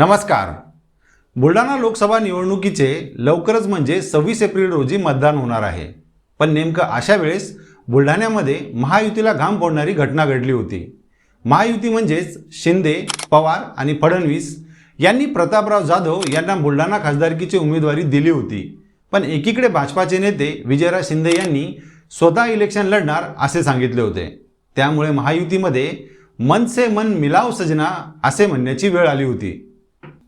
नमस्कार. बुलढाणा लोकसभा निवडणुकीचे लवकरच म्हणजे सव्वीस एप्रिल रोजी मतदान होणार आहे. पण नेमकं अशा वेळेस बुलढाण्यामध्ये महायुतीला घाम फोडणारी घटना घडली होती. महायुती म्हणजेच शिंदे पवार आणि फडणवीस यांनी प्रतापराव जाधव यांना बुलढाणा खासदारकीची उमेदवारी दिली होती. पण एकीकडे भाजपाचे नेते विजयराज शिंदे यांनी स्वतः इलेक्शन लढणार असे सांगितले होते. त्यामुळे महायुतीमध्ये मन से मन मिलाव सजना असे म्हणण्याची वेळ आली होती.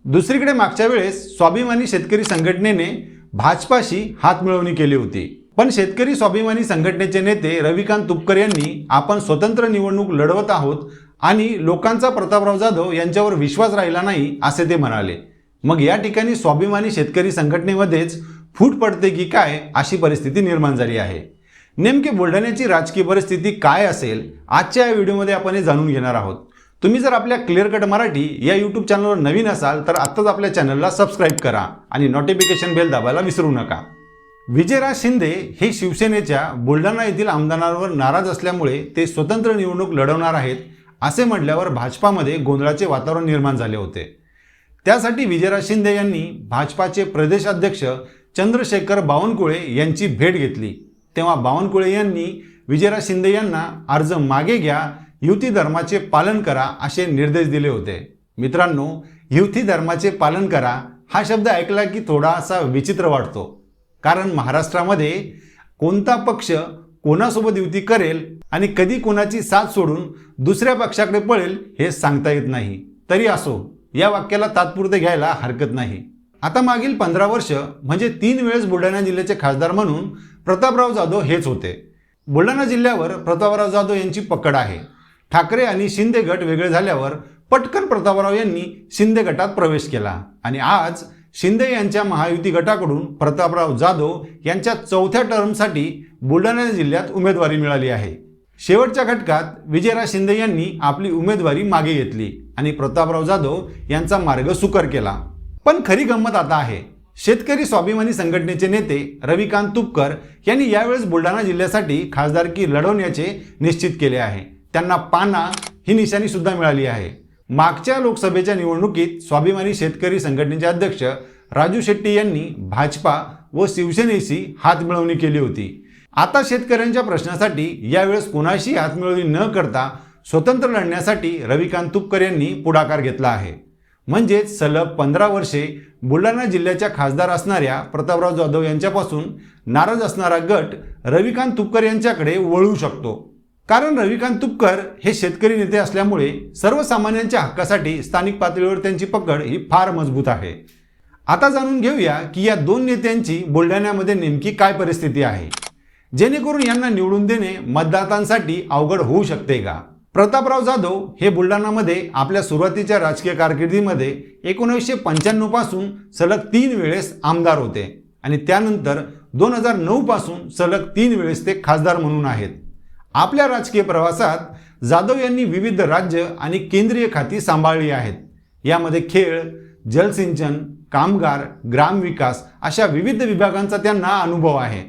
दुसरीकडे मागच्या वेळेस स्वाभिमानी शेतकरी संघटनेने भाजपाशी हातमिळवणी केली होती. पण शेतकरी स्वाभिमानी संघटनेचे नेते रविकांत तुपकर यांनी आपण स्वतंत्र निवडणूक लढवत आहोत आणि लोकांचा प्रतापराव जाधव यांच्यावर विश्वास राहिला नाही असे ते म्हणाले. मग या ठिकाणी स्वाभिमानी शेतकरी संघटनेमध्येच फूट पडते की काय अशी परिस्थिती निर्माण झाली आहे. नेमके बुलढाण्याची राजकीय परिस्थिती काय असेल आजच्या या व्हिडिओमध्ये आपण हे जाणून घेणार आहोत. तुम्ही जर आपल्या क्लिअर कट मराठी या यूट्यूब चॅनलवर नवीन असाल तर आत्ताच आपल्या चॅनलला सबस्क्राईब करा आणि नोटिफिकेशन बेल दाबायला विसरू नका. विजयराज शिंदे हे शिवसेनेच्या बुलढाणा येथील आमदारांवर नाराज असल्यामुळे ते स्वतंत्र निवडणूक लढवणार आहेत असे म्हटल्यावर भाजपामध्ये गोंधळाचे वातावरण निर्माण झाले होते. त्यासाठी विजयराज शिंदे यांनी भाजपाचे प्रदेशाध्यक्ष चंद्रशेखर बावनकुळे यांची भेट घेतली. तेव्हा बावनकुळे यांनी विजयराज शिंदे यांना अर्ज मागे घ्या युती धर्माचे पालन करा असे निर्देश दिले होते. मित्रांनो युती धर्माचे पालन करा हा शब्द ऐकला की थोडासा विचित्र वाटतो. कारण महाराष्ट्रामध्ये कोणता पक्ष कोणासोबत युती करेल आणि कधी कोणाची साथ सोडून दुसऱ्या पक्षाकडे पळेल हे सांगता येत नाही. तरी असो या वाक्याला तात्पुरते घ्यायला हरकत नाही. आता मागील पंधरा वर्ष म्हणजे तीन वेळेस बुलढाणा जिल्ह्याचे खासदार म्हणून प्रतापराव जाधव हेच होते. बुलढाणा जिल्ह्यावर प्रतापराव जाधव यांची पकड आहे. ठाकरे आणि शिंदे गट वेगळे झाल्यावर पटकन प्रतापराव यांनी शिंदे गटात प्रवेश केला. आणि आज शिंदे यांच्या महायुती गटाकडून प्रतापराव जाधव यांच्या चौथ्या टर्मसाठी बुलढाणा जिल्ह्यात उमेदवारी मिळाली आहे. शेवटच्या घटकात विजयराज शिंदे यांनी आपली उमेदवारी मागे घेतली आणि प्रतापराव जाधव यांचा मार्ग सुकर केला. पण खरी गंमत आता आहे. शेतकरी स्वाभिमानी संघटनेचे नेते रविकांत तुपकर यांनी यावेळेस बुलढाणा जिल्ह्यासाठी खासदारकी लढवण्याचे निश्चित केले आहे. त्यांना पाना ही निशाणी सुद्धा मिळाली आहे. मागच्या लोकसभेच्या निवडणुकीत स्वाभिमानी शेतकरी संघटनेचे अध्यक्ष राजू शेट्टी यांनी भाजपा व शिवसेनेशी हातमिळवणी केली होती. आता शेतकऱ्यांच्या प्रश्नासाठी यावेळेस कोणाशी हातमिळवणी न करता स्वतंत्र लढण्यासाठी रविकांत तुपकर यांनी पुढाकार घेतला आहे. म्हणजेच सलग पंधरा वर्षे बुलढाणा जिल्ह्याच्या खासदार असणाऱ्या प्रतापराव जाधव यांच्यापासून नाराज असणारा गट रविकांत तुपकर यांच्याकडे वळू शकतो. कारण रविकांत तुपकर हे शेतकरी नेते असल्यामुळे सर्वसामान्यांच्या हक्कासाठी स्थानिक पातळीवर त्यांची पकड ही फार मजबूत आहे. आता जाणून घेऊया की या दोन नेत्यांची बुलढाण्यामध्ये नेमकी काय परिस्थिती आहे. जेणेकरून यांना निवडून देणे मतदातांसाठी अवघड होऊ शकते का? प्रतापराव जाधव हे बुलढाणामध्ये आपल्या सुरुवातीच्या राजकीय कारकिर्दीमध्ये एकोणीसशे पंच्याण्णवपासून सलग तीन वेळेस आमदार होते आणि त्यानंतर दोन हजार नऊ पासून सलग तीन वेळेस ते खासदार म्हणून आहेत. आपल्या राजकीय प्रवासात जाधव यांनी विविध राज्य आणि केंद्रीय खाती सांभाळली आहेत. यामध्ये खेळ जलसिंचन कामगार ग्रामविकास अशा विविध विभागांचा त्यांना अनुभव आहे.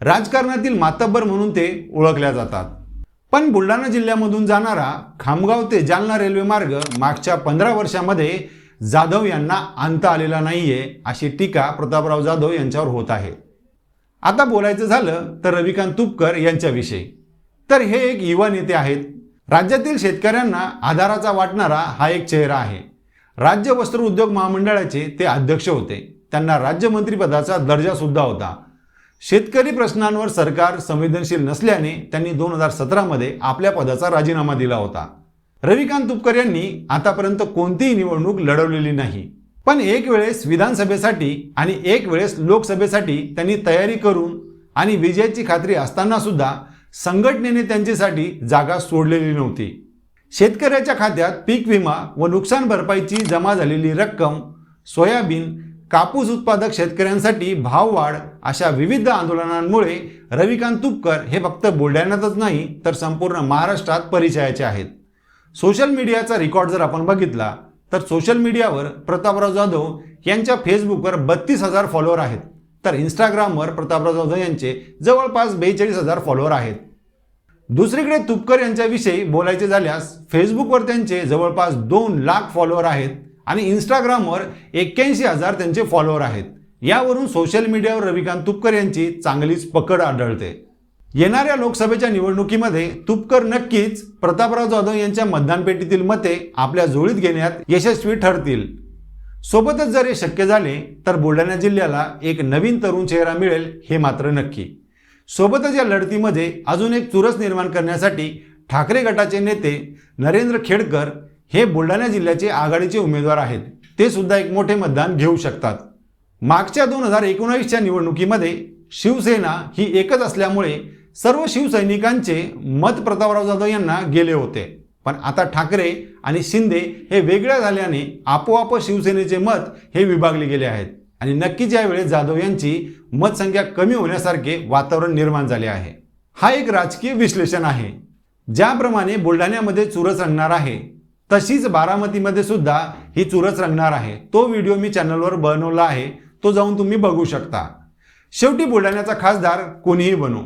राजकारणातील मातब्बर म्हणून ते ओळखल्या जातात. पण बुलढाणा जिल्ह्यामधून जाणारा खामगाव ते जालना रेल्वे मार्ग मागच्या पंधरा वर्षामध्ये जाधव यांना आणता आलेला नाहीये अशी टीका प्रतापराव जाधव यांच्यावर होत आहे. आता बोलायचं झालं तर रविकांत तुपकर यांच्याविषयी. तर हे एक युवा नेते आहेत. राज्यातील शेतकऱ्यांना आधाराचा वाटणारा हा एक चेहरा आहे. राज्य वस्त्र उद्योग महामंडळाचे ते अध्यक्ष होते. त्यांना राज्यमंत्रीपदाचा दर्जा सुद्धा होता. शेतकरी प्रश्नांवर सरकार संवेदनशील नसल्याने त्यांनी दोन हजार सतरामध्ये आपल्या पदाचा राजीनामा दिला होता. रविकांत तुपकर यांनी आतापर्यंत कोणतीही निवडणूक लढवलेली नाही. पण एक वेळेस विधानसभेसाठी आणि एक वेळेस लोकसभेसाठी त्यांनी तयारी करून आणि विजयाची खात्री असताना सुद्धा संघटनेने त्यांच्यासाठी जागा सोडलेली नव्हती. शेतकऱ्याच्या खात्यात पीक विमा व नुकसान भरपाईची जमा झालेली रक्कम सोयाबीन कापूस उत्पादक शेतकऱ्यांसाठी भाववाढ अशा विविध आंदोलनांमुळे रविकांत तुपकर हे फक्त बुलढाण्यातच नाही तर संपूर्ण महाराष्ट्रात परिचयाचे आहेत. सोशल मीडियाचा रेकॉर्ड जर आपण बघितला तर सोशल मीडियावर प्रतापराव जाधव यांच्या फेसबुकवर बत्तीस हजार फॉलोअर आहेत तर इंस्टाग्रामवर प्रतापराव जाधव यांचे जवळपास बेचाळीस हजार फॉलोअर आहेत. दुसरीकडे तुपकर यांच्याविषयी बोलायचे झाल्यास फेसबुकवर त्यांचे जवळपास दोन लाख फॉलोअर आहेत आणि इंस्टाग्रामवर एक्क्याऐंशी हजार त्यांचे फॉलोअर आहेत. यावरून सोशल मीडियावर रविकांत तुपकर यांची चांगलीच पकड आढळते. येणाऱ्या लोकसभेच्या निवडणुकीमध्ये तुपकर नक्कीच प्रतापराव जाधव यांच्या मतदान पेटीतील मते आपल्या जोळीत घेण्यात यशस्वी ठरतील. सोबतच जर हे शक्य झाले तर बुलढाणा जिल्ह्याला एक नवीन तरुण चेहरा मिळेल हे मात्र नक्की. सोबतच या लढतीमध्ये अजून एक चुरस निर्माण करण्यासाठी ठाकरे गटाचे नेते नरेंद्र खेडकर हे बुलढाणा जिल्ह्याचे आघाडीचे उमेदवार आहेत. ते सुद्धा एक मोठे मतदान घेऊ शकतात. मागच्या दोन हजार एकोणावीसच्या निवडणुकीमध्ये शिवसेना ही एकच असल्यामुळे सर्व शिवसैनिकांचे मत प्रतापराव जाधव यांना गेले होते. पण आता ठाकरे आणि शिंदे हे वेगळ्या झाल्याने आपोआप शिवसेनेचे मत हे विभागले गेले आहेत. आणि नक्कीच यावेळी जाधव यांची मतसंख्या कमी होण्यासारखे वातावरण निर्माण झाले आहे हा एक राजकीय विश्लेषण आहे. ज्याप्रमाणे बुलढाण्यामध्ये चुरस रंगणार आहे तशीच बारामतीमध्ये सुद्धा ही चुरस रंगणार आहे. तो व्हिडिओ मी चॅनलवर बनवला आहे तो जाऊन तुम्ही बघू शकता. शेवटी बुलढाण्याचा खासदार कोणीही बनू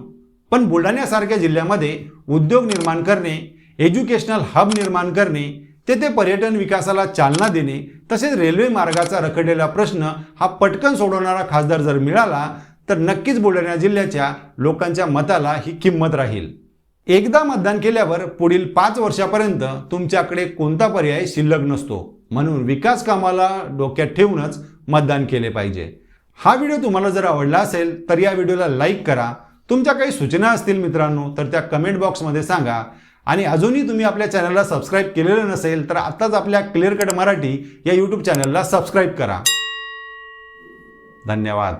पण बुलढाण्यासारख्या जिल्ह्यामध्ये उद्योग निर्माण करणे एज्युकेशनल हब निर्माण करणे तेथे पर्यटन विकासाला चालना देणे तसेच रेल्वे मार्गाचा रखडलेला प्रश्न हा पटकन सोडवणारा खासदार जर मिळाला तर नक्कीच बुलढाणा जिल्ह्याच्या लोकांच्या मताला ही किंमत राहील. एकदा मतदान केल्यावर पुढील पाच वर्षापर्यंत तुमच्याकडे कोणता पर्याय शिल्लक नसतो. म्हणून विकास कामाला डोक्यात ठेवूनच मतदान केले पाहिजे. हा व्हिडिओ तुम्हाला जर आवडला असेल तर या व्हिडिओला लाईक करा. तुमच्या काही सूचना असतील मित्रांनो तर त्या कमेंट बॉक्समध्ये सांगा. आणि अजूनही तुम्ही आपल्या चॅनलला सबस्क्राईब केलेलं नसेल तर आत्ताच आपल्या क्लिअर कट मराठी या यूट्यूब चॅनलला सबस्क्राईब करा. धन्यवाद.